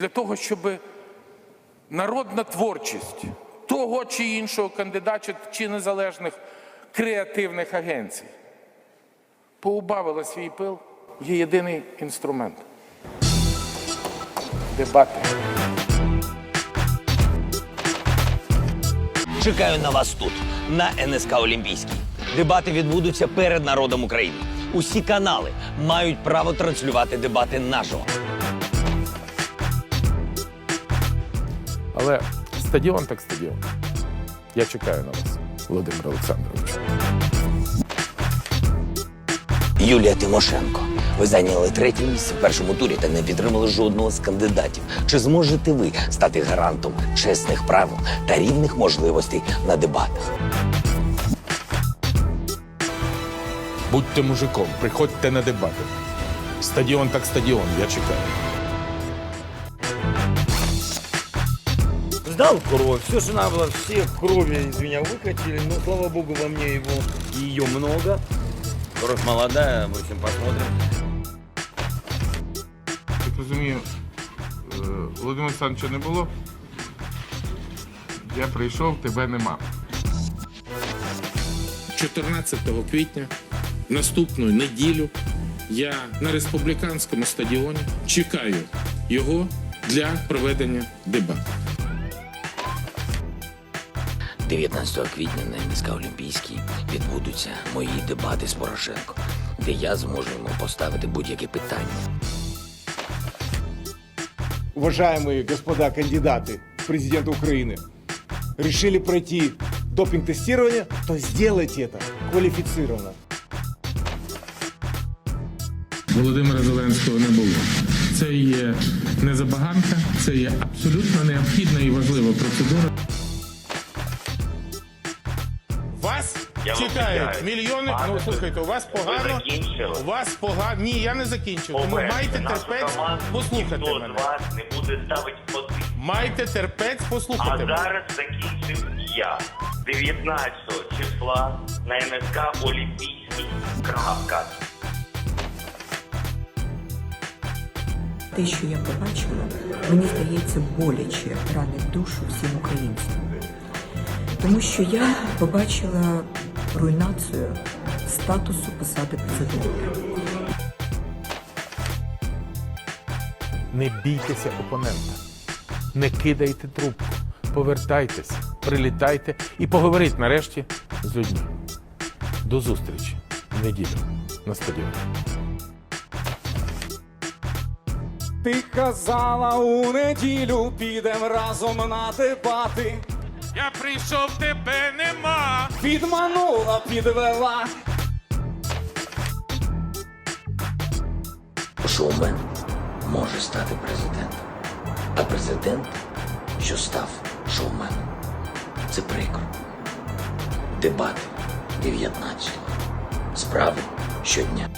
для того, щоб народна творчість того чи іншого кандидата чи незалежних креативних агенцій поубавила свій пил, є єдиний інструмент дебати. Чекаю на вас тут, на НСК Олімпійський. Дебати відбудуться перед народом України. Усі канали мають право транслювати дебати наживо. Але стадіон так стадіон. Я чекаю на вас, Володимир Олександрович. Юлія Тимошенко. Ви зайняли третє місце в першому турі та не підтримали жодного з кандидатів. Чи зможете ви стати гарантом чесних правил та рівних можливостей на дебатах? Будьте мужиком, приходьте на дебати. Стадіон так стадіон, я чекаю. Сдал кровь, все, что надо было, все крови из меня выкатили, но, слава богу, во мне его, ее много. Кровь молодая, в общем, посмотрим. Так розумію, е, Володимира Олександровича не було. Я прийшов, тебе нема. 14 квітня, наступну неділю, я на республіканському стадіоні чекаю його для проведення дебатів. 19 квітня на НСК Олімпійський відбудуться мої дебати з Порошенко, де я зможу йому поставити будь-яке питання. уважаемые господа кандидаты в президенты Украины, решили пройти допинг-тестирование, то сделайте это квалифицированно. Володимира Зеленського не було. Це є не забаганка, це є абсолютно необхідна і важлива процедура. Вас Я вам чекають мільйони. Пане Ну слухайте, у вас погано. закінчили? У вас погано. Ні, я не закінчив. Тому майте терпець послухати Ніхто мене. з вас не буде ставити позицію. Майте терпець А послухати мене. зараз закінчив я. 19 числа на НСК Олімпійський. Крапка. Те, що я побачила, мені здається, боляче ранить душу всім українцям. Тому що я побачила руйнацію статусу посади президента. Не бійтеся опонента. Не кидайте трубку. Повертайтеся, прилітайте і поговоріть нарешті з людьми. До зустрічі в неділю на стадіоні. Ти казала у неділю, підем разом на дебати. Я прийшов, тебе нема. Підманула, підвела. Шоумен може стати президентом, а президент, що став шоуменом, це прикро. Дебати 19-го. Справи щодня.